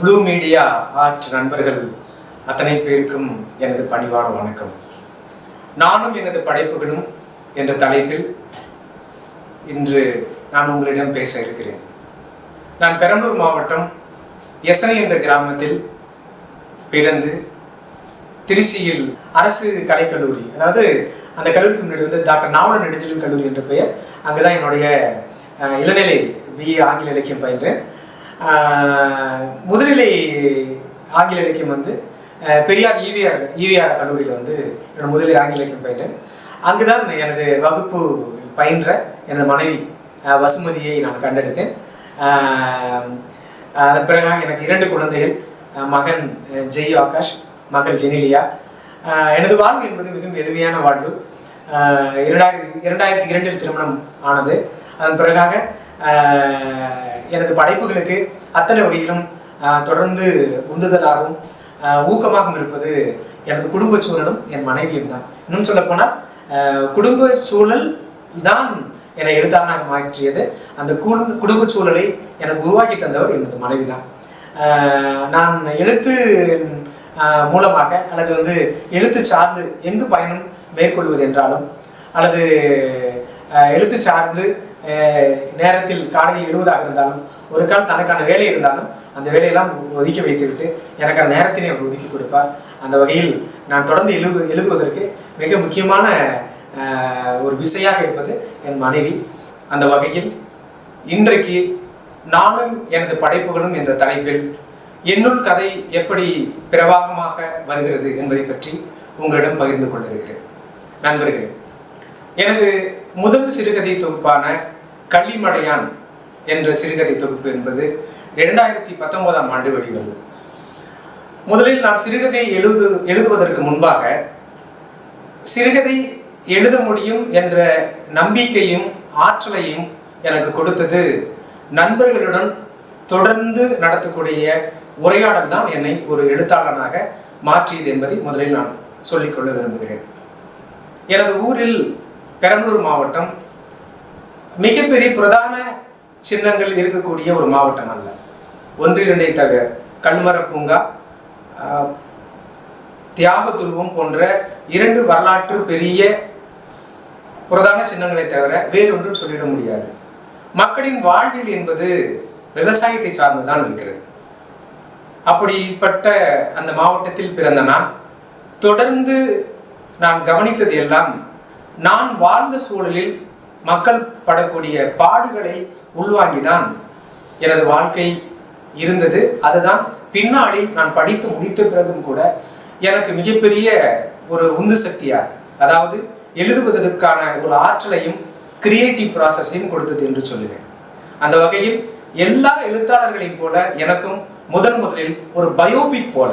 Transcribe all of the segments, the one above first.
Blue media art நண்பர்கள் அத்தனை பேருக்கும் எனது பணிவான வணக்கம். நானும் எனது படைப்புகளும் என்ற தலைப்பில் இன்று நான் உங்களிடம் பேச இருக்கிறேன். நான் பெரம்பலூர் மாவட்டம் எசனை என்ற கிராமத்தில் பிறந்து திருச்சியில் அரசு கலைக்கல்லூரி அதாவது அந்த கல்லூரிக்கு முன்னாடி வந்து டாக்டர் நாவல நெடுஞ்செழியன் கல்லூரி என்ற பெயர் அங்கே தான் என்னுடைய இளநிலை பிஏ ஆங்கில இலக்கியம் பயின்றேன். முதுநிலை ஆங்கில இலக்கியம் வந்து பெரியார் ஈவிஆர் ஈவிஆர் கல்லூரியில் வந்து என்னோட முதலில் ஆங்கில இலக்கியம் பயின்றேன் அங்கு தான் எனது வகுப்பு பயின்ற எனது மனைவி வசுமதியை நான் கண்டெடுத்தேன். அதன் பிறகாக எனக்கு இரண்டு குழந்தைகள் மகன் ஜெய் ஆகாஷ் மகள் ஜெனிலியா. எனது வாழ்வு என்பது மிகவும் எளிமையான வாழ்வு. இரண்டாயிரத்தி இரண்டாயிரத்தி இரண்டில் திருமணம் ஆனது. அதன் பிறகாக எனது படைப்புகளுக்கு அத்தனை வகையிலும் தொடர்ந்து உந்துதலாகவும் ஊக்கமாகவும் இருப்பது எனது குடும்ப சூழலும் என் மனைவியும் தான். இன்னும் சொல்லப்போனால் குடும்ப சூழல் தான் என்னை எழுத்தாளனாக மாற்றியது. அந்த குடும்ப குடும்ப சூழலை எனக்கு உருவாக்கி தந்தவர் எனது மனைவி தான். நான் எழுத்து மூலமாக அல்லது வந்து எழுத்து சார்ந்து எங்கு பயணம் மேற்கொள்வது என்றாலும் அல்லது எழுத்து சார்ந்து நேரத்தில் காலையில் எழுவதாக இருந்தாலும் ஒரு கால் தனக்கான வேலை இருந்தாலும் அந்த வேலையெல்லாம் ஒதுக்கி வைத்துவிட்டு எனக்கான நேரத்தினை அவர் ஒதுக்கி கொடுப்பார். அந்த வகையில் நான் தொடர்ந்து எழுது எழுதுவதற்கு மிக முக்கியமான ஒரு விசையாக இருப்பது என் மனைவி. அந்த வகையில் இன்றைக்கு நானும் எனது படைப்புகளும் என்ற தலைப்பில் என்னுள் கதை எப்படி பிரவாகமாக வருகிறது என்பதை பற்றி உங்களிடம் பகிர்ந்து கொண்டிருக்கிறேன் நண்பர்களே எனது முதல் சிறுகதை தொகுப்பான கள்ளிமடையான் என்ற சிறுகதை தொகுப்பு என்பது இரண்டாயிரத்தி பத்தொன்பதாம் ஆண்டு வெளிவந்தது. முதலில் நான் சிறுகதை எழுது எழுதுவதற்கு முன்பாக சிறுகதை எழுத முடியும் என்ற நம்பிக்கையும் ஆற்றலையும் எனக்கு கொடுத்தது நண்பர்களுடன் தொடர்ந்து நடத்தக்கூடிய உரையாடல் தான் என்னை ஒரு எழுத்தாளனாக மாற்றியது என்பதை முதலில் நான் சொல்லிக்கொள்ள விரும்புகிறேன். எனது ஊரில் பெரம்பலூர் மாவட்டம் மிகப்பெரிய பிரதான சின்னங்கள் இருக்கக்கூடிய ஒரு மாவட்டம் அல்ல. ஒன்று இரண்டை தவிர கல்மர பூங்கா தியாக துருவம் போன்ற இரண்டு வரலாற்று பெரிய பிரதான சின்னங்களை தவிர வேறு ஒன்றும் சொல்லிட முடியாது. மக்களின் வாழ்வில் என்பது விவசாயத்தை சார்ந்துதான் இருக்கிறது. அப்படிப்பட்ட அந்த மாவட்டத்தில் பிறந்த நான் தொடர்ந்து நான் கவனித்தது எல்லாம் நான் வாழ்ந்த சூழலில் மக்கள் படக்கூடிய பாடுகளை உள்வாங்கிதான் எனது வாழ்க்கை இருந்தது. அதுதான் பின்னாளில் நான் படித்து முடித்த பிறகும் கூட எனக்கு மிகப்பெரிய ஒரு உந்து சக்தியாக அதாவது எழுதுவதற்கான ஒரு ஆற்றலையும் கிரியேட்டிவ் ப்ராசஸையும் கொடுத்தது என்று சொல்லுவேன். அந்த வகையில் எல்லா எழுத்தாளர்களையும் போல எனக்கும் முதன் முதலில் ஒரு பயோபிக் போல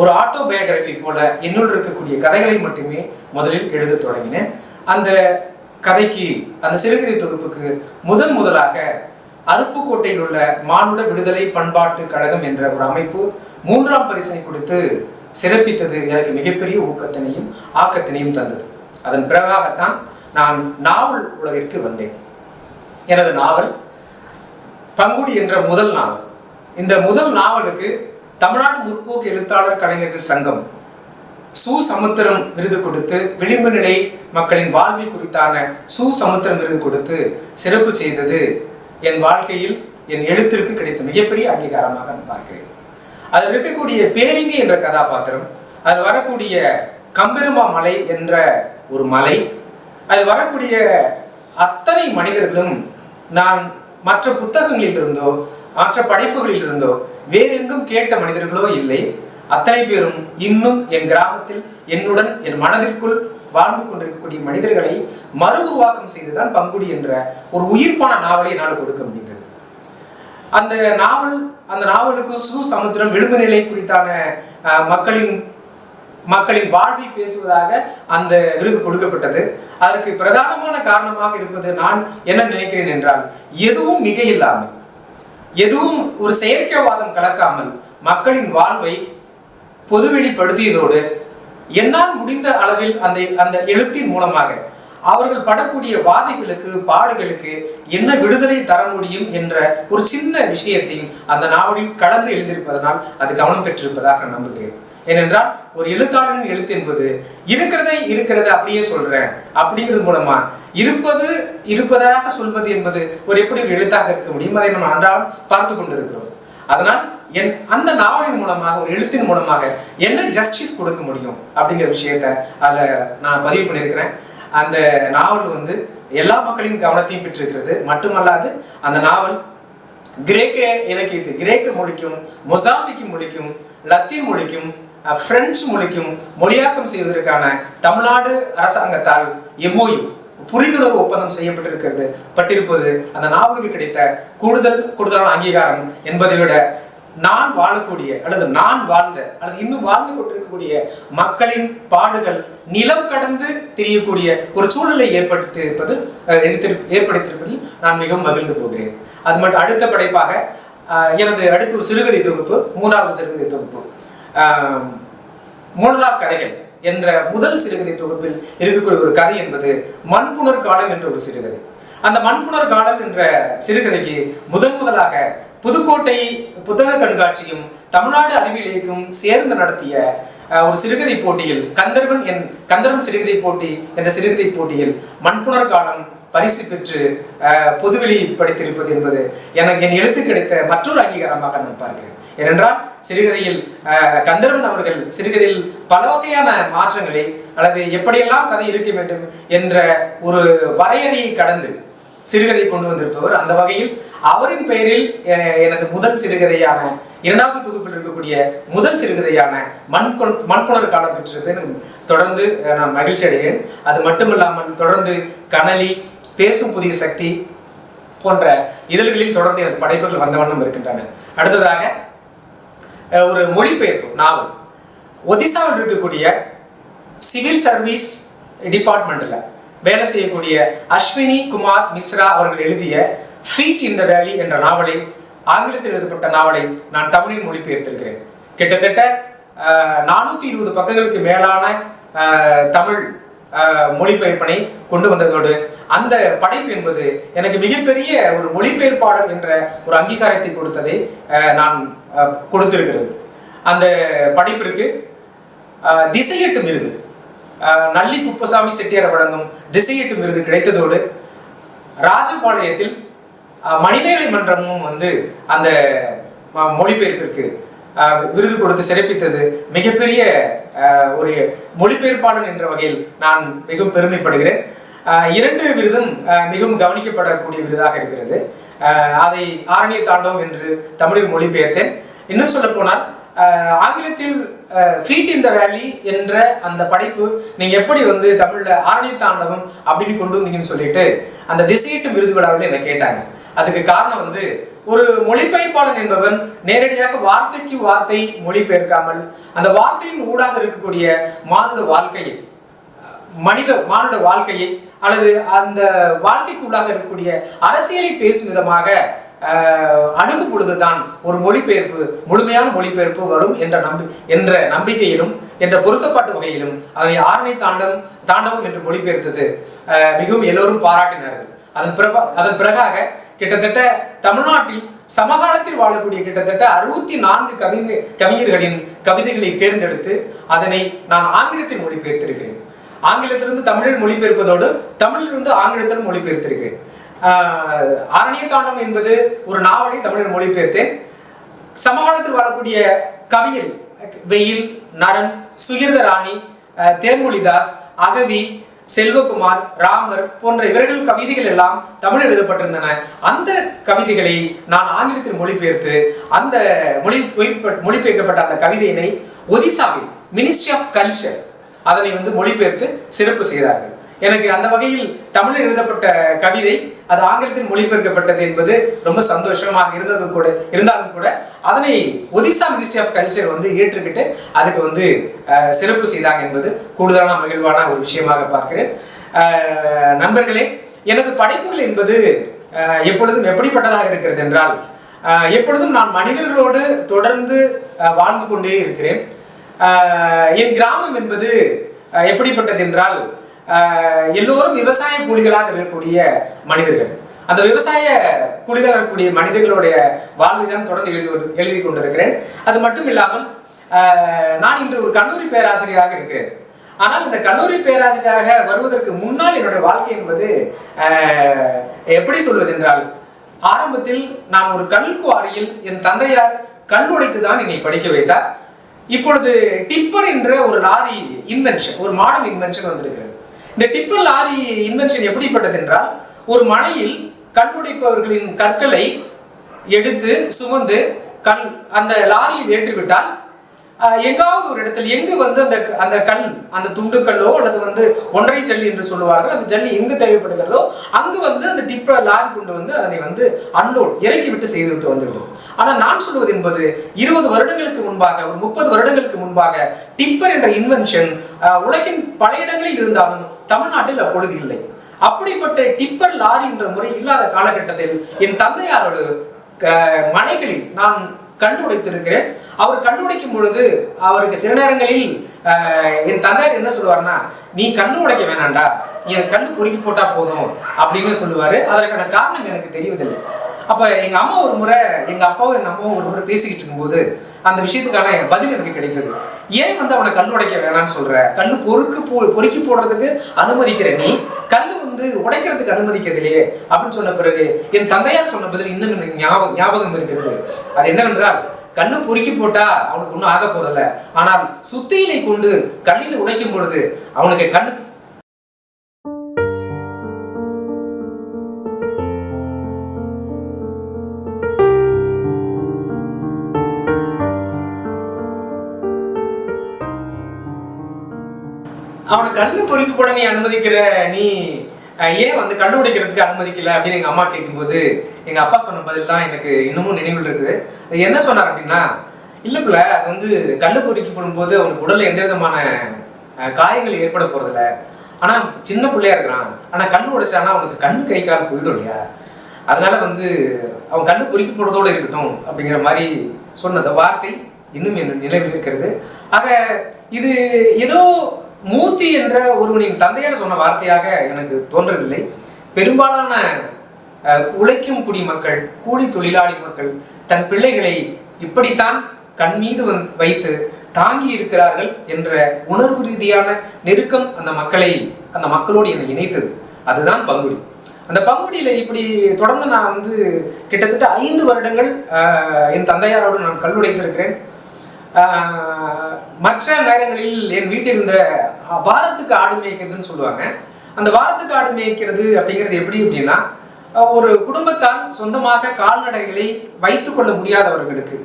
ஒரு ஆட்டோபயோகிராஃபி போல என்னுள் இருக்கக்கூடிய கதைகளை மட்டுமே முதலில் எழுத தொடங்கினேன். அந்த கதைக்கு அந்த சிறுகதை தொகுப்புக்கு முதன் முதலாக அருப்புக்கோட்டையில் உள்ள மானுட விடுதலை பண்பாட்டு கழகம் என்ற ஒரு அமைப்பு மூன்றாம் பரிசனை கொடுத்து சிறப்பித்தது எனக்கு மிகப்பெரிய ஊக்கத்தினையும் ஆக்கத்தினையும் தந்தது. அதன் பிறகாகத்தான் நான் நாவல் உலகிற்கு வந்தேன். எனது நாவல் பங்குடி என்ற முதல் நாவல். இந்த முதல் நாவலுக்கு தமிழ்நாடு முற்போக்கு எழுத்தாளர் கலைஞர்கள் சங்கம் சு சமுத்திரம் விருது கொடுத்து விளிம்பு நிலை மக்களின் வாழ்வை குறித்தான சு சமுத்திரம் விருது கொடுத்து சிறப்பு செய்தது என் வாழ்க்கையில் என் எழுத்திற்கு கிடைத்த மிகப்பெரிய அங்கீகாரமாக நான் பார்க்கிறேன். அதில் இருக்கக்கூடிய பேரிங்கி என்ற கதாபாத்திரம் அதில் வரக்கூடிய கம்பெருமா மலை என்ற ஒரு மலை அதில் வரக்கூடிய அத்தனை மனிதர்களும் நான் மற்ற புத்தகங்களில் இருந்தோ மற்ற படைப்புகளில் இருந்தோ வேறெங்கும் கேட்ட மனிதர்களோ இல்லை. அத்தனை பேரும் இன்னும் என் கிராமத்தில் என்னுடன் என் மனதிற்குள் வாழ்ந்து கொண்டிருக்கக்கூடிய மனிதர்களை மறு உருவாக்கம் செய்துதான் பங்குடி என்ற ஒரு உயிர்ப்பான நாவலை என்னால் கொடுக்க முடிந்தது. அந்த நாவல் அந்த நாவலுக்கு சு சமுத்திரம் விளிம்பு நிலை குறித்தான மக்களின் மக்களின் வாழ்வை பேசுவதாக அந்த விருது கொடுக்கப்பட்டது. அதற்கு பிரதானமான காரணமாக இருப்பது நான் என்ன நினைக்கிறேன் என்றால் எதுவும் மிக இல்லாமல் எதுவும் ஒரு செயற்கைவாதம் கலக்காமல் மக்களின் வாழ்வை பொதுவெளிப்படுத்தியதோடு என்னால் முடிந்த அளவில் அந்த அந்த எழுத்தின் மூலமாக அவர்கள் படக்கூடிய வாதைகளுக்கு பாடுகளுக்கு என்ன விடுதலை தர முடியும் என்ற ஒரு சின்ன விஷயத்தையும் அந்த நாவலில் கலந்து எழுதியிருப்பதனால் அது கவனம் பெற்றிருப்பதாக நம்புகிறேன். ஏனென்றால் ஒரு எழுத்தாளரின் எழுத்து என்பது இருக்கிறதை இருக்கிறத அப்படியே சொல்றேன் அப்படிங்கிறது மூலமா இருப்பது இருப்பதாக சொல்வது என்பது ஒரு எப்படி ஒரு எழுத்தாக இருக்க முடியும் அதை நம்ம அன்றாடம் பார்த்து கொண்டிருக்கிறோம். அதனால் என் அந்த நாவலின் மூலமாக ஒரு எழுத்தின் மூலமாக என்ன ஜஸ்டிஸ் கொடுக்க முடியும் அப்படிங்கிற விஷயத்த அதில் நான் பதிவு பண்ணியிருக்கிறேன். அந்த நாவல் வந்து எல்லா மக்களின் கவனத்தையும் பெற்றிருக்கிறது. மட்டுமல்லாது அந்த நாவல் கிரேக்க இலக்கியத்து கிரேக்க மொழிக்கும் மொசாம்பிக்கு மொழிக்கும் லத்தீன் மொழிக்கும் அஹ், பிரெஞ்சு மொழிக்கும் மொழியாக்கம் செய்வதற்கான தமிழ்நாடு அரசாங்கத்தால் எம்ஓயு புரிந்துணர்வு ஒப்பந்தம் செய்யப்பட்டிருக்கிறது. பட்டிருப்பது அந்த நாவலுக்கு கிடைத்த கூடுதல் கூடுதலான அங்கீகாரம் என்பதை விட நான் வாழக்கூடிய அல்லது நான் வாழ்ந்த அல்லது இன்னும் வாழ்ந்து கொண்டிருக்கக்கூடிய மக்களின் பாடுகள் நிலம் கடந்து தெரியக்கூடிய ஒரு சூழலை ஏற்படுத்தியிருப்பது அஹ், எடுத்திரு- ஏற்படுத்தியிருப்பதில் நான் மிகவும் மகிழ்ந்து போகிறேன். அது மட்டும் அடுத்த படைப்பாக எனது அடுத்த ஒரு சிறுகதை தொகுப்பு மூன்றாவது சிறுகதை தொகுப்பு. அஹ், கதைகள். என்ற முதல் சிறுகதை தொகுப்பில் இருக்கக்கூடிய ஒரு கதை என்பது மண்புணர் காலம் என்ற ஒரு சிறுகதை. அந்த மண்புணர் காலம் என்ற சிறுகதைக்கு முதன் முதலாக புதுக்கோட்டை புத்தக கண்காட்சியும் தமிழ்நாடு அறிவியல் இயக்கம் சேர்ந்து நடத்திய ஒரு சிறுகதை போட்டியில் கந்தர்வன் என் கந்தர்வன் சிறுகதை போட்டி என்ற சிறுகதை போட்டியில் மண்புணர் காலம் பரிசு பெற்று பொதுவெளிப்படுத்தியிருப்பது பொதுவெளி படித்திருப்பது என்பது எனக்கு என் எழுத்து கிடைத்த மற்றொரு அங்கீகாரமாக நான் பார்க்கிறேன். ஏனென்றால் சிறுகதையில் கந்தர்வன் அவர்கள் சிறுகதையில் பல வகையான மாற்றங்களை அல்லது எப்படியெல்லாம் கதை இருக்க வேண்டும் என்ற ஒரு வரையறையை கடந்து சிறுகதை கொண்டு வந்திருப்பவர். அந்த வகையில் அவரின் பெயரில் எனது முதல் சிறுகதையான இரண்டாவது தொகுப்பில் இருக்கக்கூடிய முதல் சிறுகதையான மண்கொண் மண்புணர் காலம் பெற்றிருப்பேன். தொடர்ந்து நான் மகிழ்ச்சி அடைகிறேன் அது மட்டுமில்லாமல் தொடர்ந்து கனலி பேசும் புதிய சக்தி போன்ற இதழ்களில் தொடர்ந்து எனது படைப்புகள் வந்த வண்ணம் இருக்கின்றன. அடுத்ததாக ஒரு மொழிபெயர்ப்பு நாவல். ஒதிசாவில் இருக்கக்கூடிய சிவில் சர்வீஸ் டிபார்ட்மெண்ட்டில் வேலை செய்யக்கூடிய அஸ்வினி குமார் மிஸ்ரா அவர்கள் எழுதிய ஃபீட் இன் த வேலி என்ற நாவலை ஆங்கிலத்தில் எழுதப்பட்ட நாவலை நான் தமிழில் மொழிபெயர்த்திருக்கிறேன். கிட்டத்தட்ட நானூற்றி இருபது பக்கங்களுக்கு மேலான தமிழ் மொழிபெயர்ப்பனை கொண்டு வந்ததோடு அந்த படைப்பு என்பது எனக்கு மிகப்பெரிய ஒரு மொழிபெயர்ப்பாளர் என்ற ஒரு அங்கீகாரத்தை கொடுத்ததை நான் கொடுத்திருக்கிறது. அந்த படைப்பிற்கு திசையட்டும் விருது. நள்ளி நல்லி குப்பசாமி செட்டியார் வழங்கும் திசையட்டும் விருது கிடைத்ததோடு ராஜபாளையத்தில் மணிமேலை மன்றமும் வந்து அந்த ம- மொழிபெயர்ப்பிற்கு விருது கொடுத்து சிறப்பித்தது மிகப்பெரிய ஒரு மொழிபெயர்ப்பாளன் என்ற வகையில் நான் மிகவும் பெருமைப்படுகிறேன். இரண்டு விருதும் மிகவும் கவனிக்கப்படக்கூடிய விருதாக இருக்கிறது. அதை ஆரணிய தாண்டவம் என்று தமிழில் மொழிபெயர்த்தேன். இன்னும் சொல்ல போனால் ஆங்கிலத்தில் ஃபீட் இன் த வேலி என்ற அந்த படைப்பு நீங்கள் எப்படி வந்து தமிழில் ஆரணிய தாண்டவம் அப்படின்னு கொண்டு வந்தீங்கன்னு சொல்லிட்டு அந்த திசையிட்டு விருது விழாவில் என்னை கேட்டாங்க. அதுக்கு காரணம் வந்து ஒரு மொழிபெயர்ப்பாளன் என்பவன் நேரடியாக வார்த்தைக்கு வார்த்தை மொழிபெயர்க்காமல் அந்த வார்த்தையின் ஊடாக இருக்கக்கூடிய மானுட வாழ்க்கையை மனித மானுட வாழ்க்கையை அல்லது அந்த வாழ்க்கைக்கு உள்ளாக இருக்கக்கூடிய அரசியலை பேசும் விதமாக ஆஹ், பொழுது தான் ஒரு மொழிபெயர்ப்பு முழுமையான மொழிபெயர்ப்பு வரும் என்ற நம்பி என்ற நம்பிக்கையிலும் என்ற பொருத்தப்பாட்டு வகையிலும் அதனை ஆரணி தாண்டம் தாண்டவம் என்று மொழிபெயர்த்தது. மிகவும் எல்லோரும் பாராட்டினார்கள். அதன் பிறகு அதன் பிறகாக கிட்டத்தட்ட தமிழ்நாட்டில் சமகாலத்தில் வாழக்கூடிய கிட்டத்தட்ட அறுபத்தி நான்கு கவிஞ கவிஞர்களின் கவிதைகளை தேர்ந்தெடுத்து அதனை நான் ஆங்கிலத்தில் மொழிபெயர்த்திருக்கிறேன். ஆங்கிலத்திலிருந்து தமிழில் மொழிபெயர்ப்பதோடு தமிழிலிருந்து ஆங்கிலத்தில் மொழிபெயர்த்திருக்கிறேன். அரணியத்தாண்டம் என்பது ஒரு நாவலை தமிழில் மொழிபெயர்த்தேன். சமகாலத்தில் வாழக்கூடிய கவிஞர் வெயில் நரன் சுகிர்த ராணி தேர்மொழிதாஸ் அகவி செல்வகுமார் ராமர் போன்ற இவர்கள் கவிதைகள் எல்லாம் தமிழ் எழுதப்பட்டிருந்தன. அந்த கவிதைகளை நான் ஆங்கிலத்தில் மொழிபெயர்த்து அந்த மொழி மொழிபெயர்க்கப்பட்ட அந்த கவிதையினை ஒடிசாவில் மினிஸ்ட்ரி ஆஃப் கல்ச்சர் அதனை வந்து மொழிபெயர்த்து சிறப்பு செய்தார்கள். எனக்கு அந்த வகையில் தமிழில் எழுதப்பட்ட கவிதை அது ஆங்கிலத்தில் மொழிபெயர்க்கப்பட்டது என்பது ரொம்ப சந்தோஷமாக இருந்ததும் கூட இருந்தாலும் கூட அதனை ஒடிசா மினிஸ்ட்ரி ஆஃப் கல்ச்சர் வந்து ஏற்றுக்கிட்டு அதுக்கு வந்து சிறப்பு செய்தாங்க என்பது கூடுதலான மகிழ்வான ஒரு விஷயமாக பார்க்கிறேன். நண்பர்களே எனது படைப்புகள் என்பது எப்பொழுதும் எப்படிப்பட்டதாக இருக்கிறது என்றால் எப்பொழுதும் நான் மனிதர்களோடு தொடர்ந்து வாழ்ந்து கொண்டே இருக்கிறேன். என் கிராமம் என்பது எப்படிப்பட்டது என்றால் எல்லோரும் விவசாய கூலிகளாக இருக்கக்கூடிய மனிதர்கள். அந்த விவசாய கூலிகளாக இருக்கக்கூடிய மனிதர்களுடைய வாழ்வை தான் தொடர்ந்து எழுதி கொண்டு- எழுதி கொண்டிருக்கிறேன். அது மட்டும் இல்லாமல் நான் இன்று ஒரு கல்லூரி பேராசிரியராக இருக்கிறேன். ஆனால் இந்த கல்லூரி பேராசிரியராக வருவதற்கு முன்னால் என்னுடைய வாழ்க்கை என்பது எப்படி சொல்வது என்றால் ஆரம்பத்தில் நான் ஒரு கல் குவாரியில் என் தந்தையார் கல் உடைத்து தான் என்னை படிக்க வைத்தார். இப்பொழுது டிப்பர் என்ற ஒரு லாரி இன்வென்ஷன் ஒரு மாடல் இன்வென்ஷன் வந்திருக்கிறது. இந்த டிப்பர் லாரி இன்வென்ஷன் எப்படிப்பட்டது என்றால் ஒரு மலையில் கல் உடைப்பவர்களின் கற்களை எடுத்து சுமந்து கல் அந்த லாரியில் ஏற்றிவிட்டால் எங்காவது ஒரு இடத்தில் எங்கு வந்து அந்த அந்த கல் அந்த துண்டுக்கல்லோ அல்லது வந்து ஒன்றை ஜல்லி என்று சொல்லுவார்கள் அந்த ஜல்லி எங்கு தேவைப்படுகிறதோ அங்கு வந்து அந்த டிப்பர் லாரி கொண்டு வந்து அதனை வந்து அன்லோட் இறக்கி விட்டு செய்துவிட்டு வந்துவிடும். ஆனால் நான் சொல்வது என்பது இருபது வருடங்களுக்கு முன்பாக ஒரு முப்பது வருடங்களுக்கு முன்பாக டிப்பர் என்ற இன்வென்ஷன் உலகின் பல இடங்களில் இருந்தாலும் தமிழ்நாட்டில் அப்பொழுது இல்லை. அப்படிப்பட்ட டிப்பர் லாரி என்ற முறை இல்லாத காலகட்டத்தில் என் தந்தையாரோடு க- நான் கண்டு உடைத்திருக்கிறேன் அவர் கண்டு உடைக்கும் பொழுது அவருக்கு சில நேரங்களில் என் தந்தையார் என்ன சொல்லுவார்னா நீ கண்ணு உடைக்க வேணாண்டா. நீ எனக்கு கண்ணு பொறுக்கி போட்டா போதும் அப்படின்னு சொல்லுவாரு. அதற்கான காரணம் எனக்கு தெரிவதில்லை. அப்ப எங்க அம்மா ஒரு முறை எங்க அப்பாவும் எங்கள் அம்மாவும் ஒரு முறை பேசிக்கிட்டு இருக்கும்போது அந்த விஷயத்துக்கான பதில் எனக்கு கிடைத்தது. ஏன் வந்து அவனை கண்ணு உடைக்க வேணாம்னு சொல்ற? கண்ணு பொறுக்கு போ பொறுக்கி போடுறதுக்கு அனுமதிக்கிற நீ? கண்ணு வந்து உடைக்கிறதுக்கு அனுமதிக்கிறதில்லையே அப்படின்னு சொன்ன பிறகு என் தந்தையார் சொன்ன பதில் இன்னும் எனக்கு ஞாபகம் ஞாபகம் இருக்கிறது. அது என்னவென்றால் கண்ணு பொறுக்கி போட்டா அவனுக்கு ஒன்றும் ஆக போறதில்ல. ஆனால் சுத்தியிலை கொண்டு கல்லில் உடைக்கும் பொழுது அவனுக்கு கண் அவனை கண்ணு பொறுக்கி போட நீ அனுமதிக்கிற நீ ஏன் வந்து கண்டுபிடிக்கிறதுக்கு உடைக்கிறதுக்கு அனுமதிக்கல அப்படின்னு எங்கள் அம்மா கேட்கும்போது எங்கள் அப்பா சொன்ன பதில் தான் எனக்கு இன்னமும் நினைவில் இருக்குது. என்ன சொன்னார் அப்படின்னா இல்லை பிள்ளை அது வந்து கல்லு பொறுக்கி போடும்போது அவனுக்கு உடலில் எந்த விதமான காயங்கள் ஏற்பட போகிறதில்ல ஆனால் சின்ன பிள்ளையா இருக்கிறான். ஆனால் கண்ணு உடைச்சானா அவனுக்கு கண்ணு கை கால் போயிடும் இல்லையா? அதனால வந்து அவன் கண்ணு பொறுக்கி போடுறதோட இருக்கட்டும் அப்படிங்கிற மாதிரி சொன்ன அந்த வார்த்தை இன்னும் என் நினைவில் இருக்கிறது. ஆக இது ஏதோ மூத்தி என்ற ஒருவனின் தந்தையார் சொன்ன வார்த்தையாக எனக்கு தோன்றவில்லை. பெரும்பாலான உழைக்கும் குடிமக்கள் கூலி தொழிலாளி மக்கள் தன் பிள்ளைகளை இப்படித்தான் கண் மீது வந் வைத்து தாங்கி இருக்கிறார்கள் என்ற உணர்வு ரீதியான நெருக்கம் அந்த மக்களை அந்த மக்களோடு என்னை இணைத்தது. அதுதான் பங்குடி அந்த பங்குடியில் இப்படி தொடர்ந்து நான் வந்து கிட்டத்தட்ட ஐந்து வருடங்கள் என் தந்தையாரோடு நான் கல்லுடைத்திருக்கிறேன். மற்ற நேரங்களில் என் வீட்டில் இருந்த வாரத்துக்கு ஆடு மேய்க்கிறதுன்னு சொல்லுவாங்க. அந்த வாரத்துக்கு ஆடு மேய்க்கிறது அப்படிங்கிறது எப்படி அப்படின்னா ஒரு குடும்பத்தால் சொந்தமாக கால்நடைகளை வைத்துக்கொள்ள முடியாதவர்களுக்கு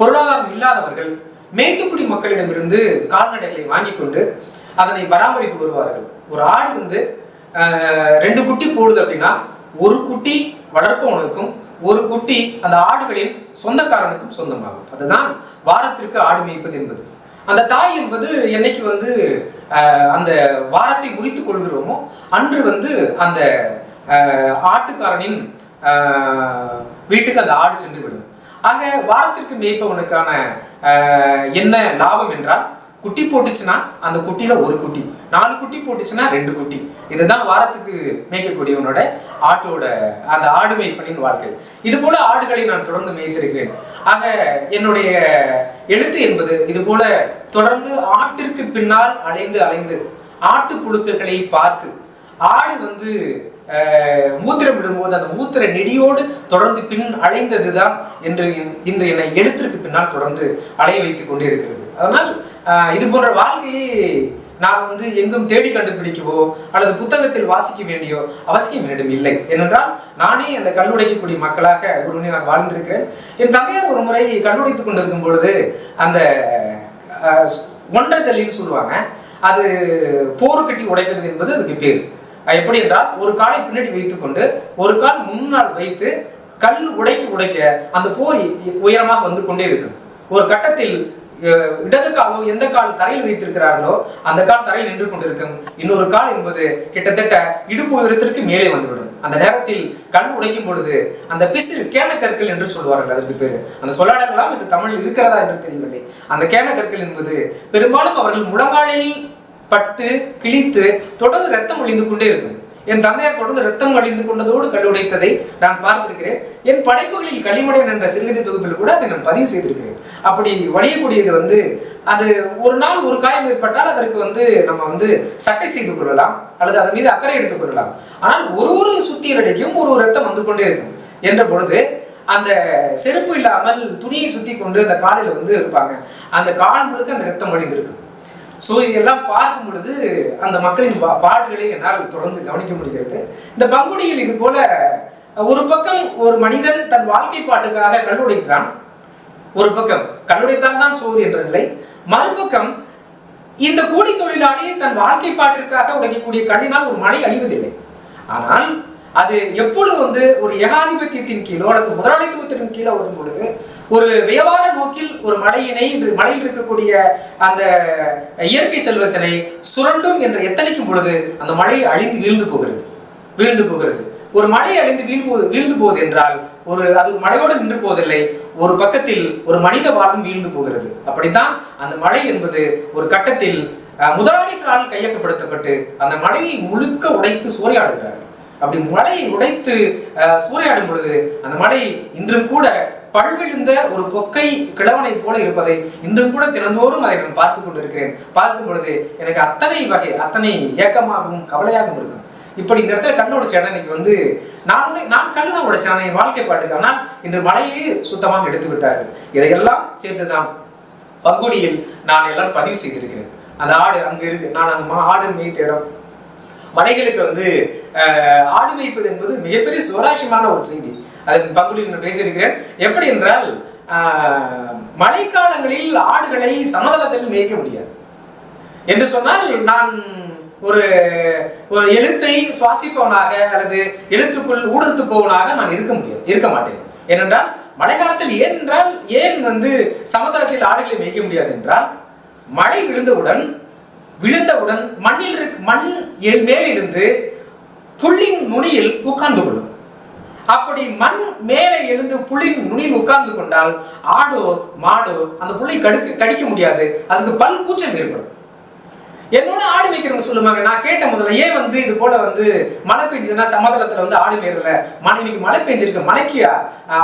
பொருளாதாரம் இல்லாதவர்கள் மேட்டுக்குடி மக்களிடமிருந்து கால்நடைகளை வாங்கி கொண்டு அதனை பராமரித்து வருவார்கள். ஒரு ஆடு வந்து ரெண்டு குட்டி போடுது அப்படின்னா ஒரு குட்டி வளர்ப்பவனுக்கும் ஒரு குட்டி அந்த ஆடுகளின் சொந்தக்காரனுக்கும் சொந்தமாகும். அதுதான் வாரத்திற்கு ஆடு மேய்ப்பது என்பது. அந்த தாய் என்பது என்னைக்கு வந்து ஆஹ், அந்த வாரத்தை முடித்துக் கொள்கிறோமோ அன்று வந்து அந்த ஆட்டுக்காரனின் வீட்டுக்கு அந்த ஆடு சென்று விடும் ஆக வாரத்திற்கு மேய்ப்பவனுக்கான ஆஹ், என்ன லாபம் என்றால் குட்டி போட்டுச்சுன்னா அந்த குட்டியில் ஒரு குட்டி நாலு குட்டி போட்டுச்சுன்னா ரெண்டு குட்டி. இதுதான் வாரத்துக்கு மேய்க்கக்கூடியவனோட ஆட்டோட அந்த ஆடு மேய்ப்பனின் வாழ்க்கை. இது போல ஆடுகளை நான் தொடர்ந்து மேய்த்திருக்கிறேன். ஆக என்னுடைய எழுத்து என்பது இது போல தொடர்ந்து ஆட்டிற்கு பின்னால் அலைந்து அலைந்து ஆட்டு புழுக்குகளை பார்த்து ஆடு வந்து மூத்திரம் விடும்போது அந்த மூத்திர நெடியோடு தொடர்ந்து பின் அலைந்ததுதான் என்று இன்று என்னை எழுத்திற்கு பின்னால் தொடர்ந்து அலைய வைத்துக் கொண்டே இருக்கிறது. அதனால் இது போன்ற வாழ்க்கையை நான் வந்து எங்கும் தேடி கண்டுபிடிக்கவோ அல்லது புத்தகத்தில் வாசிக்க வேண்டியோ அவசியம் என்னிடம் இல்லை. ஏனென்றால் நானே அந்த கல்லுடைக்கக்கூடிய மக்களாக ஒரு நான் வாழ்ந்திருக்கிறேன். என் தந்தையார் ஒரு முறை கல்லுடைத்து கொண்டிருக்கும் பொழுது அந்த ஒன்றை ஒன்றரை ஜல்லின்னு சொல்லுவாங்க அது போர் கட்டி உடைக்கிறது என்பது அதுக்கு பேர். எப்படி என்றால் ஒரு காலை பின்னாடி வைத்துக்கொண்டு ஒரு கால் முன்னால் வைத்து கல் உடைக்க உடைக்க அந்த போர் உயரமாக வந்து கொண்டே இருக்கும். ஒரு கட்டத்தில் இடது காலோ எந்த கால் தரையில் வைத்திருக்கிறார்களோ அந்த கால் தரையில் நின்று கொண்டிருக்கும். இன்னொரு கால் என்பது கிட்டத்தட்ட இடுப்பு உயரத்திற்கு மேலே வந்துவிடும். அந்த நேரத்தில் கண் உடைக்கும் பொழுது அந்த பிசில் கேனக்கற்கள் என்று சொல்வார்கள் அதற்கு பேர். அந்த சொல்லாடங்களாம் இது தமிழ் இருக்கிறதா என்று தெரியவில்லை. அந்த கேனக்கற்கள் என்பது பெரும்பாலும் அவர்கள் முழங்காலில் பட்டு கிழித்து தொடர்ந்து ரத்தம் ஒழிந்து கொண்டே இருக்கும். என் தந்தையார் தொடர்ந்து ரத்தம் வழிந்து கொண்டதோடு கல்லுடைத்ததை நான் பார்த்திருக்கிறேன். என் படைப்புகளில் களிமடையன் என்ற சிறுகதை தொகுப்பில் கூட அதை நான் பதிவு செய்திருக்கிறேன். அப்படி வழியக்கூடியது வந்து அது ஒரு நாள் ஒரு காயம் ஏற்பட்டால் அதற்கு வந்து நம்ம வந்து சட்டை செய்து கொள்ளலாம் அல்லது அதன் மீது அக்கறை எடுத்துக் கொள்ளலாம். ஆனால் ஒரு ஒரு சுத்தியலடிக்கும் ஒரு ஒரு ரத்தம் வந்து கொண்டே இருக்கும். என்ற பொழுது அந்த செருப்பு இல்லாமல் துணியை சுத்தி கொண்டு அந்த காலில் வந்து இருப்பாங்க. அந்த கால் முழுக்க அந்த ரத்தம் வழிந்திருக்கும் ஸோ இதெல்லாம் பார்க்கும் பொழுது அந்த மக்களின் பா பாடுகளை என்னால் தொடர்ந்து கவனிக்க முடிகிறது. இந்த பங்குடியில் இது போல ஒரு பக்கம் ஒரு மனிதன் தன் வாழ்க்கை பாட்டுக்காக கல்லுடைக்கிறான் ஒரு பக்கம் கல்லுடைத்தான் தான் சோறு என்ற நிலை. மறுபக்கம் இந்த கூலி தொழிலாளி தன் வாழ்க்கை பாட்டிற்காக உடைக்கக்கூடிய கண்ணினால் ஒரு மழை அழிவதில்லை ஆனால் அது எப்பொழுது வந்து ஒரு ஏகாதிபத்தியத்தின் கீழோ அல்லது முதலாளித்துவத்தின் கீழே வரும் பொழுது ஒரு வியாபார நோக்கில் ஒரு மலையினை இன்று மலையில் இருக்கக்கூடிய அந்த இயற்கை செல்வத்தினை சுரண்டும் என்று எத்தனைக்கும் பொழுது அந்த மழை அழிந்து வீழ்ந்து போகிறது. வீழ்ந்து போகிறது. ஒரு மழை அழிந்து வீழ்போ வீழ்ந்து போவது என்றால் ஒரு அது ஒரு மழையோடு நின்று போவதில்லை. ஒரு பக்கத்தில் ஒரு மனித வாழ்வும் வீழ்ந்து போகிறது. அப்படித்தான் அந்த மழை என்பது ஒரு கட்டத்தில் முதலாளிகளால் கையகப்படுத்தப்பட்டு அந்த மழையை முழுக்க உடைத்து சூறையாடுகிறார்கள். அப்படி மழையை உடைத்து சூறையாடும் பொழுது அந்த மழை இன்றும் கூட பல்விழுந்த ஒரு பொக்கை கிழவனை போல இருப்பதை இன்றும் கூட தினந்தோறும் அதை நான் பார்த்து கொண்டிருக்கிறேன். பார்க்கும் பொழுது எனக்கு அத்தனை வகை அத்தனை ஏக்கமாகவும் கவலையாகவும் இருக்கும். இப்படி இந்த இடத்துல கண்ணு உடைச்ச இன்னைக்கு வந்து நான் உடை- நான் கண்ணு தான் உடைச்சேன் என் வாழ்க்கை பாட்டுக்கு ஆனால் இன்று மழையே சுத்தமாக எடுத்து விட்டார்கள். இதையெல்லாம் சேர்த்து தான் பங்குடியில் நான் எல்லாம் பதிவு செய்திருக்கிறேன். அந்த ஆடு அங்கே இருக்கு நான் அந்த மா- ஆடு மேய்த்த இடம் மலைகளுக்கு வந்து ஆடு மேய்ப்பது என்பது மிகப்பெரிய சுவராட்சியமான ஒரு செய்தி. அது பங்குடியில் நான் பேசியிருக்கிறேன். எப்படி என்றால் மழைக்காலங்களில் ஆடுகளை சமதளத்தில் மேய்க்க முடியாது. என்று சொன்னால் நான் ஒரு ஒரு எழுத்தை சுவாசிப்பவனாக அல்லது எழுத்துக்குள் ஊடுருத்து போவனாக நான் இருக்க முடியாது இருக்க மாட்டேன். ஏனென்றால் மழைக்காலத்தில் ஏன் என்றால் ஏன் வந்து சமதளத்தில் ஆடுகளை மேய்க்க முடியாது என்றால் மழை விழுந்தவுடன் விழுந்தவுடன் மண்ணில் இருக்க மண் மேலிருந்து புல்லின் நுனியில் உட்கார்ந்து கொள்ளும். அப்படி மண் மேலே எழுந்து புல்லின் நுனியில் உட்கார்ந்து கொண்டால் ஆடோ மாடோ அந்த புள்ளை கடுக்க கடிக்க முடியாது. அதுக்கு பல் கூச்சம் ஏற்படும். என்னோட ஆடு மேய்க்கிறவங்க சொல்லுவாங்க நான் கேட்ட முதல்ல ஏன் வந்து இது போல வந்து மழை பெஞ்சதுன்னா சமதளத்துல வந்து ஆடு மேயறல மழை இன்னைக்கு மழை பெஞ்சிருக்கு மழைக்கு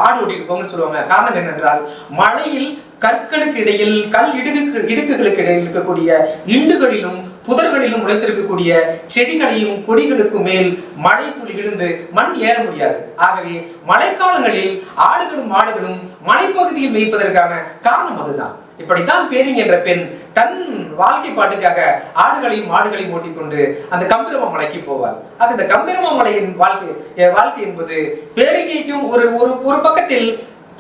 ஆடு ஓட்டிட்டு போங்கன்னு சொல்லுவாங்க. காரணம் என்னென்றால் மழையில் கற்களுக்கு இடையில் கல் இடுக்கு இடுக்குகளுக்கு இடையில் இருக்கக்கூடிய இண்டுகளிலும் புதர்களிலும் உழைத்திருக்கக்கூடிய செடிகளையும் கொடிகளுக்கும் மேல் மழை துளி விழுந்து மண் ஏற முடியாது. ஆகவே மழைக்காலங்களில் ஆடுகளும் மாடுகளும் மலைப்பகுதியில் மேய்ப்பதற்கான காரணம் அதுதான். இப்படித்தான் பேரிங் என்ற பெண் தன் வாழ்க்கை பாட்டுக்காக ஆடுகளையும் மாடுகளையும் ஓட்டிக்கொண்டு அந்த கம்பிரம மலைக்கு போவார் ஆக இந்த கம்பிரம மலையின் வாழ்க்கை வாழ்க்கை என்பது பேரிங்கைக்கும் ஒரு ஒரு ஒரு பக்கத்தில்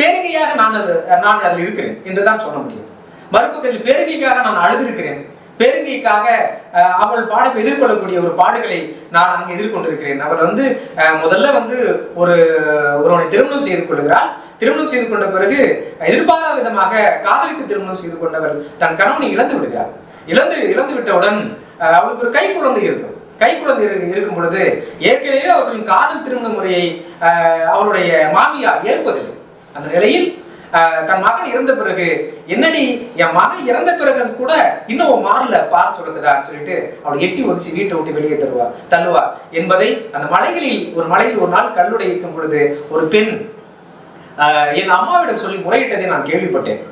பேரிங்கையாக நான் நான் அதில் இருக்கிறேன் என்றுதான் சொல்ல முடியும். மறுபக்கத்தில் பேரிங்கைக்காக நான் அழுதிருக்கிறேன். பேருங்கைக்காக அவள் பாட எதிர்கொள்ளக்கூடிய ஒரு பாடுகளை நான் அங்கு எதிர்கொண்டிருக்கிறேன். அவள் வந்து முதல்ல வந்து ஒரு ஒருவனை திருமணம் செய்து கொள்கிறாள் திருமணம் செய்து கொண்ட பிறகு எதிர்பாராத விதமாக காதலித்து திருமணம் செய்து கொண்டவர் தன் கணவனை இழந்து விடுகிறார் இழந்து இழந்து விட்டவுடன் அவளுக்கு ஒரு கை குழந்தை இருக்கும். கை குழந்தை இருக்கும் பொழுது ஏற்கனவே அவர்களின் காதல் திருமண முறையை அவருடைய மாமியார் ஏற்பதில்லை. அந்த நிலையில் தன் மகன் இறந்த பிறகு என்னடி என் மகன் இறந்த பிறகு கூட இன்னும் உன் மாறல பார் சொல்லுதுடான்னு சொல்லிட்டு அவளை எட்டி ஒதிச்சு வீட்டை விட்டு வெளியே தருவா தள்ளுவா. என்பதை அந்த மலைகளில் ஒரு மலையில் ஒரு நாள் கல்லுடை இருக்கும் பொழுது ஒரு பெண் என் அம்மாவிடம் சொல்லி முறையிட்டதை நான் கேள்விப்பட்டேன்.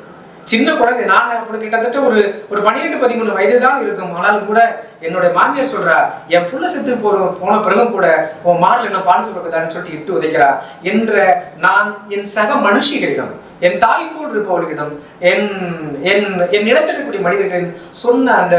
சின்ன குழந்தை நான் அப்படி கிட்டத்தட்ட ஒரு ஒரு பன்னிரெண்டு பதிமூணு வயது தான் இருக்கும். ஆனாலும் கூட என்னுடைய மாமியார் சொல்றா என் புள்ள செத்து போற போன பிறகும் கூட உன் மாடல் என்ன பால் கொடுக்குதான்னு சொல்லிட்டு இட்டு உதைக்கிறா என்ற நான் என் சக மனுஷிகளிடம் என் தாய் போல் இருப்பவர்களிடம் என் என் என் இடத்தில் இருக்கக்கூடிய மனிதர்களின் சொன்ன அந்த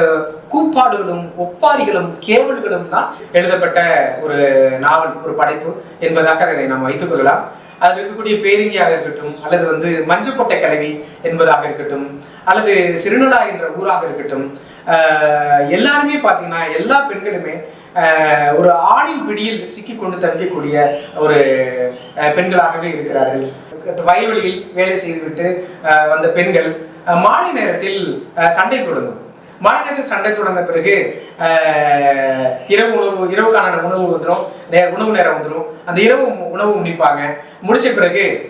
கூப்பாடுகளும் ஒப்பாரிகளும் கேவல்களும் தான் எழுதப்பட்ட ஒரு நாவல் ஒரு படைப்பு என்பதாக அதை நாம் வைத்துக் கொள்ளலாம். அதில் இருக்கக்கூடிய பேரிங்கியாக இருக்கட்டும் அல்லது வந்து மஞ்சக்கோட்டை கலவி என்பதாக இருக்கட்டும் அல்லது சிறுநடா என்ற ஊராக இருக்கட்டும் எல்லாருமே பார்த்தீங்கன்னா எல்லா பெண்களுமே ஒரு ஆணின் பிடியில் சிக்கி கொண்டு தவிக்கக்கூடிய ஒரு பெண்களாகவே இருக்கிறார்கள். வயல்வெளியில் வேலை செய்துவிட்டு வந்த பெண்கள் மாலை நேரத்தில் சண்டை தொடங்கும். மாலை நேரத்தில் சண்டை தொடங்க பிறகு இரவு உணவு இரவுக்கான உணவு வந்துடும் நேர உணவு நேரம் வந்துடும் அந்த இரவு உணவு முடிப்பாங்க. முடிச்ச பிறகு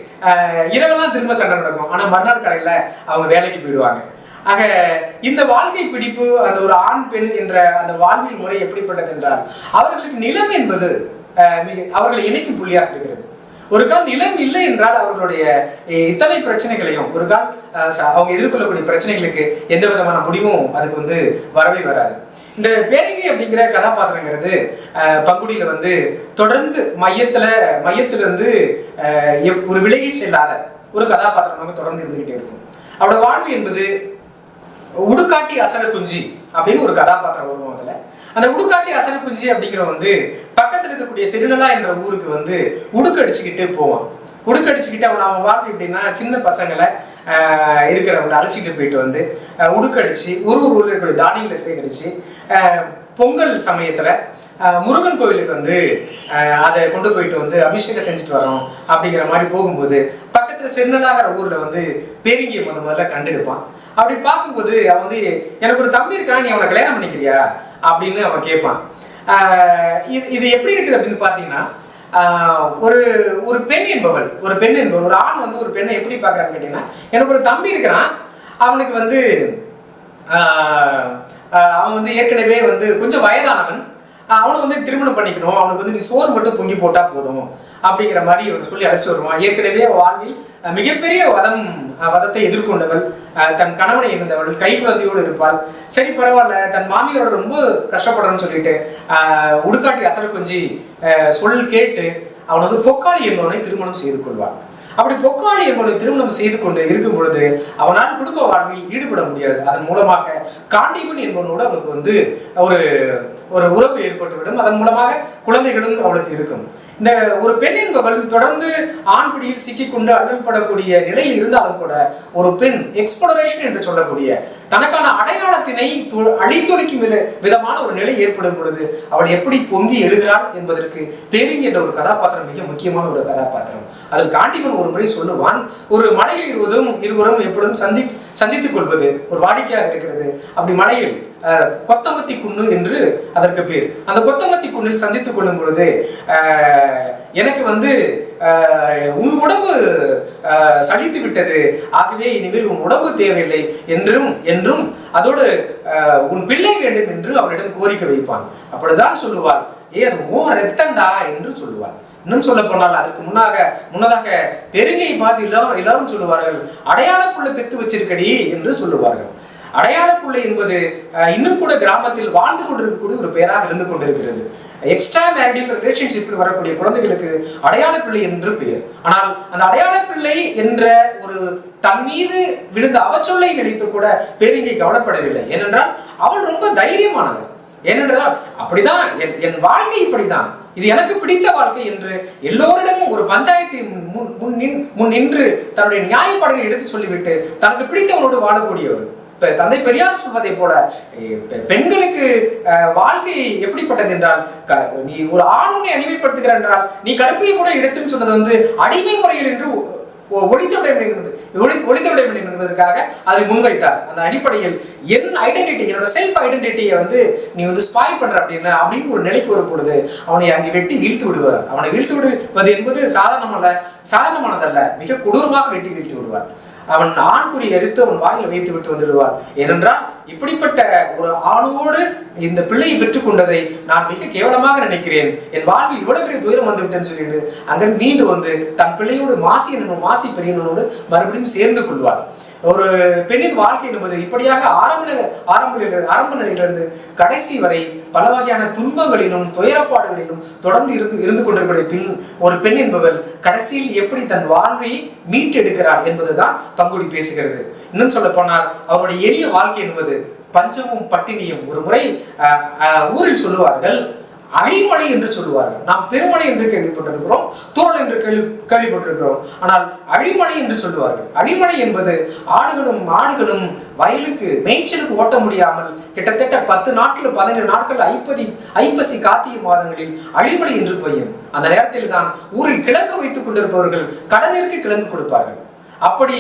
இரவெல்லாம் திரும்ப சண்டை நடக்கும். ஆனால் மறுநாள் கடையில் அவங்க வேலைக்கு போயிடுவாங்க. ஆக இந்த வாழ்க்கை பிடிப்பு அந்த ஒரு ஆண் பெண் என்ற அந்த வாழ்வியல் முறை எப்படிப்பட்டது என்றால் அவர்களுக்கு நிலம் என்பது மிக- அவர்களை இணைக்கும் புள்ளியாக இருக்கிறது. ஒரு கால் நிலம் இல்லை என்றால் அவர்களுடைய இத்தனை பிரச்சனைகளையும் ஒரு கால் அவங்க எதிர்கொள்ளக்கூடிய பிரச்சனைகளுக்கு எந்த விதமான முடிவும் அதுக்கு வந்து வரவே வராது. இந்த பேரங்கி அப்படிங்கிற கதாபாத்திரங்கிறது பங்குடியில் பங்குடியில வந்து தொடர்ந்து மையத்தில் மையத்திலிருந்து எப்- ஒரு விலகி செல்லாத ஒரு கதாபாத்திரமாக தொடர்ந்து இருந்துகிட்டே இருக்கும். அவரோட வாழ்வு என்பது உடுக்காட்டி அசர குஞ்சி அப்படின்னு ஒரு கதாபாத்திரம் வரும் அதில். அந்த உடுக்காட்டி அசர குஞ்சி அப்படிங்கிற வந்து பக்கத்தில் இருக்கக்கூடிய சிறுநலா என்ற ஊருக்கு வந்து உடுக்கடிச்சுக்கிட்டு போவான். உடுக்கடிச்சுக்கிட்டு அவன் அவன் வாழ்க்கை எப்படின்னா சின்ன பசங்களை இருக்கிறவங்களை அழைச்சிட்டு போயிட்டு வந்து உடுக்கடிச்சு ஒரு ஒரு ஊரில் இருக்கக்கூடிய தானியங்களை சேகரித்து பொங்கல் சமயத்தில் முருகன் கோவிலுக்கு வந்து அதை கொண்டு போயிட்டு வந்து அபிஷேகம் செஞ்சுட்டு வரோம் அப்படிங்கிற மாதிரி போகும்போது பக்கத்தில் சிறுநலாங்கிற ஊரில் வந்து பேரிங்கியை முத முதல்ல கண்டெடுப்பான் அப்படி பார்க்கும்போது அவன் வந்து எனக்கு ஒரு தம்பி இருக்கான் நீ அவனை கல்யாணம் பண்ணிக்கிறியா? அப்படின்னு அவன் கேட்பான். இது இது எப்படி இருக்குது அப்படின்னு பார்த்தீங்கன்னா ஒரு ஒரு பெண் என்பவள் ஒரு பெண் என்பவள் ஒரு ஆண் வந்து ஒரு பெண்ணை எப்படி பார்க்குறான்னு கேட்டிங்கன்னா எனக்கு ஒரு தம்பி இருக்கிறான். அவனுக்கு வந்து அவன் வந்து ஏற்கனவே வந்து கொஞ்சம் வயதானவன். அவனுக்கு அவனை வந்து திருமணம் பண்ணிக்கணும். அவனுக்கு வந்து நீ சோறு மட்டும் பொங்கி போட்டால் போதும். அப்படிங்கிற மாதிரி அவனை சொல்லி அழைச்சிட்டு வருவான். ஏற்கனவே வாழ்வில் மிகப்பெரிய வதம் வதத்தை எதிர்கொண்டவள் தன் கணவனை இணைந்தவள் கை குழந்தையோடு இருப்பாள். சரி பரவாயில்ல. தன் மாமியோட ரொம்ப கஷ்டப்படுறேன்னு சொல்லிட்டு உடுக்காட்டி அசர கொஞ்சி சொல் கேட்டு அவனது பொக்காளி என்பவனை திருமணம் செய்து கொள்வான். அப்படி பொக்காளி என்பவனை திருமணம் செய்து கொண்டு இருக்கும் பொழுது அவனால் குடும்ப வாழ்வில் ஈடுபட முடியாது. அதன் மூலமாக காண்டீபன் என்பவனோடு அவனுக்கு வந்து ஒரு ஒரு உறவு ஏற்பட்டுவிடும். அதன் மூலமாக குழந்தைகளும் அவளுக்கு இருக்கும். இந்த ஒரு பெண் என்பவள் தொடர்ந்து ஆண் பிடியில் சிக்கிக்கொண்டு அல்லல் படக்கூடிய நிலையில் இருந்தாலும் கூட ஒரு பெண் எக்ஸ்ப்ளோரேஷன் என்று சொல்லக்கூடிய தனக்கான அடையாளத்தினை து- அழித்தொழிக்கும் வித- விதமான ஒரு நிலை ஏற்படும் பொழுது அவள் எப்படி பொங்கி எழுகிறாள் என்பதற்கு பேரிங் என்ற ஒரு கதாபாத்திரம் மிக முக்கியமான ஒரு கதாபாத்திரம். அதில் காண்டிவன் ஒரு முறை சொல்லுவான் ஒரு மலையில் இருவதும் இருவரும் எப்பொழுதும் சந்தி சந்தித்துக் கொள்வது ஒரு வாடிக்கையாக இருக்கிறது. அப்படி மலையில் கொத்தமத்தி குன்னு என்று அதற்கு பேர். அந்த கொத்தமத்தி குன்னில் சந்தித்துக் கொள்ளும் பொழுது எனக்கு வந்து உன் உடம்பு சலித்து விட்டது. ஆகவே இனிமேல் உன் உடம்பு தேவையில்லை என்றும் என்றும் அதோடு உன் பிள்ளை வேண்டும் என்று அவளிடம் கோரிக்கை வைப்பான். அப்படிதான் சொல்லுவார் ஏ அது ஓ ரத்தண்டா என்று சொல்லுவார் இன்னும் சொல்ல போனால் அதற்கு முன்னாக முன்னதாக பெருங்கையை பார்த்து எல்லாரும் எல்லாரும் சொல்லுவார்கள். அடையாள புள்ள பெத்து வச்சிருக்கடி என்று சொல்லுவார்கள். அடையாள புள்ளை என்பது இன்னும் கூட கிராமத்தில் வாழ்ந்து கொண்டிருக்கக்கூடிய ஒரு பெயராக இருந்து கொண்டிருக்கிறது. எக்ஸ்ட்ரா மேரிடல் ரிலேஷன்ஷிப்பில் வரக்கூடிய குழந்தைகளுக்கு அடையாள பிள்ளை என்று பெயர். ஆனால் அந்த அடையாள பிள்ளை என்ற ஒரு தன் மீது விழுந்த அவச்சொல்லை நினைத்து கூட பேரிங்கை கவலைப்படவில்லை. ஏனென்றால் அவள் ரொம்ப தைரியமானவர் ஏனென்றால் அப்படிதான் என் என் வாழ்க்கை இப்படிதான். இது எனக்கு பிடித்த வாழ்க்கை என்று எல்லோரிடமும் ஒரு பஞ்சாயத்தை முன் முன் நின் முன் நின்று தன்னுடைய நியாயப்படனை எடுத்து சொல்லிவிட்டு தனக்கு பிடித்தவனோடு வாழக்கூடியவர். இப்ப தந்தை பெரியார் சொல்வதை போல பெண்களுக்கு வாழ்க்கை எப்படிப்பட்டது என்றால் க- நீ ஒரு ஆணுனை அடிமைப்படுத்துகிற என்றால் நீ கருப்பையை கூட எடுத்துன்னு சொன்னது வந்து அடிமை முறையில் என்று ஒ- வேண்டும் என்பது? வேண்டும் என்பதற்காக அதை முன்வைத்தார். அந்த அடிப்படையில் என் ஐடென்டிட்டி என்னோட செல்ஃப் ஐடென்டிட்டியை வந்து நீ வந்து ஸ்பாயில் பண்ற அப்படின்னா அப்படின்னு ஒரு நிலைக்கு வரும் பொழுது அவனை அங்கே வெட்டி வீழ்த்து விடுவார். அவனை வீழ்த்து விடுவது என்பது சாதாரணமல்ல சாதாரணமானதல்ல மிக கொடூரமாக வெட்டி வீழ்த்து விடுவார். அவன் ஆண்குறி எரித்து அவன் வாயில் வைத்து விட்டு வந்துடுவார். ஏனென்றால் இப்படிப்பட்ட ஒரு ஆணோடு இந்த பிள்ளையை பெற்றுக்கொண்டதை நான் மிக கேவலமாக நினைக்கிறேன். என் வாழ்வில் இவ்வளவு பெரிய துயரம் வந்து விட்டேன்னு சொல்லிட்டு அங்கிருந்து மீண்டு வந்து தன் பிள்ளையோடு மாசி என்னும் மாசி பெரியனோடு மறுபடியும் சேர்ந்து கொள்வார். ஒரு பெண்ணின் வாழ்க்கை என்பது இப்படியாக ஆரம்ப நிலை ஆரம்ப ஆரம்ப நிலையிலிருந்து கடைசி வரை பல வகையான துன்பங்களிலும் துயரப்பாடுகளிலும் தொடர்ந்து இருந்து இருந்து கொண்டிருக்கிற பின் ஒரு பெண் என்பவள் கடைசியில் எப்படி தன் வாழ்வை மீட்டெடுக்கிறாள் என்பதுதான் பங்குடி பேசுகிறது. இன்னும் சொல்ல போனால் அவருடைய எளிய வாழ்க்கை என்பது பஞ்சமும் பட்டினியும் ஒரு முறை அஹ், அஹ், ஊரில் சொல்லுவார்கள் அழிமலை என்று சொல்லுவார்கள். நாம் பெருமலை என்று கேள்விப்பட்டிருக்கிறோம் தோல் என்று கேள்வி கேள்விப்பட்டிருக்கிறோம். ஆனால் அழிமலை என்று சொல்லுவார்கள். அழிமலை என்பது ஆடுகளும் மாடுகளும் வயலுக்கு மேய்ச்சலுக்கு ஓட்ட முடியாமல் கிட்டத்தட்ட பத்து நாட்கள் பதினேழு நாட்கள் ஐப்பதி ஐப்பசி கார்த்திகை மாதங்களில் அழிமலை என்று பெய்யும். அந்த நேரத்தில் தான் ஊரில் கிழங்கு வைத்துக் கொண்டிருப்பவர்கள் கடனிற்கு கிழங்கு கொடுப்பார்கள். அப்படி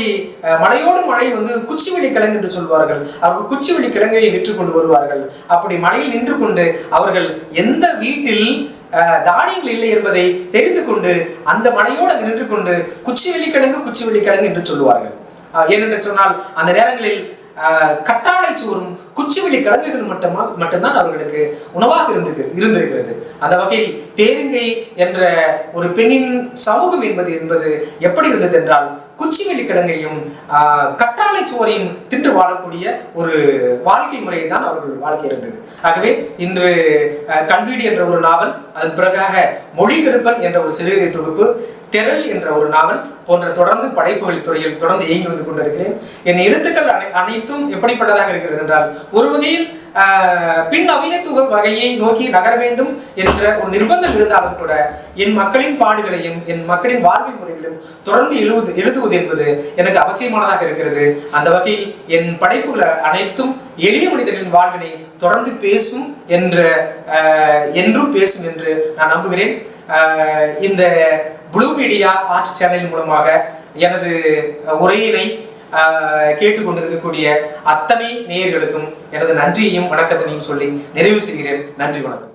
மலையோடு மலை வந்து குச்சிவெளி கிழங்கு என்று சொல்வார்கள். அவர்கள் குச்சிவெளி கிழங்கை விற்று கொண்டு வருவார்கள். அப்படி மலையில் நின்று கொண்டு அவர்கள் எந்த வீட்டில் தானியங்கள் இல்லை என்பதை தெரிந்து கொண்டு அந்த மலையோடு அங்கு நின்று கொண்டு குச்சிவெளி கிழங்கு குச்சிவெளி கிழங்கு என்று சொல்லுவார்கள். அஹ், ஏனென்று சொன்னால் அந்த நேரங்களில் கட்டாடை கற்றாழை சோறும் குச்சிவெளி கிழங்குகள் மட்டுமா மட்டும்தான் அவர்களுக்கு உணவாக இருந்தது இருந்திருக்கிறது. அந்த வகையில் தேருங்கை என்ற ஒரு பெண்ணின் சமூகம் என்பது என்பது எப்படி இருந்தது என்றால் குச்சிவெளி கிழங்கையும் கற்றாழை சோறையும் தின்று வாழக்கூடிய ஒரு வாழ்க்கை முறையை தான் அவர்கள் வாழ்க்கை இருந்தது. ஆகவே இன்று கல்வீடு என்ற ஒரு நாவல் அதன் பிறகாக மொழிகருப்பன் என்ற ஒரு சிறுகதை தொகுப்பு திரள் என்ற ஒரு நாவல் போன்ற தொடர்ந்து படைப்புகள் துறையில் தொடர்ந்து இயங்கி வந்து கொண்டிருக்கிறேன். என் எழுத்துக்கள் அனை அனைத்தும் எப்படிப்பட்டதாக இருக்கிறது என்றால் ஒரு வகையில் ஆஹ், பின் நவீனத்துவ வகையை நோக்கி நகர வேண்டும் என்ற ஒரு நிர்பந்தம் இருந்தாலும் கூட என் மக்களின் பாடுகளையும் என் மக்களின் வாழ்வின் முறைகளையும் தொடர்ந்து எழுவது எழுதுவது என்பது எனக்கு அவசியமானதாக இருக்கிறது. அந்த வகையில் என் படைப்புகள் அனைத்தும் எளிய மனிதர்களின் வாழ்வினை தொடர்ந்து பேசும் என்ற என்றும் பேசும் என்று நான் நம்புகிறேன். ஆஹ், இந்த ப்ளூ மீடியா ஆர்ட் சேனல் மூலமாக எனது உரையினை கேட்டுக்கொண்டிருக்கக்கூடிய அத்தனை நேயர்களுக்கும் எனது நன்றியையும் வணக்கத்தினையும் சொல்லி நிறைவு செய்கிறேன். நன்றி வணக்கம்.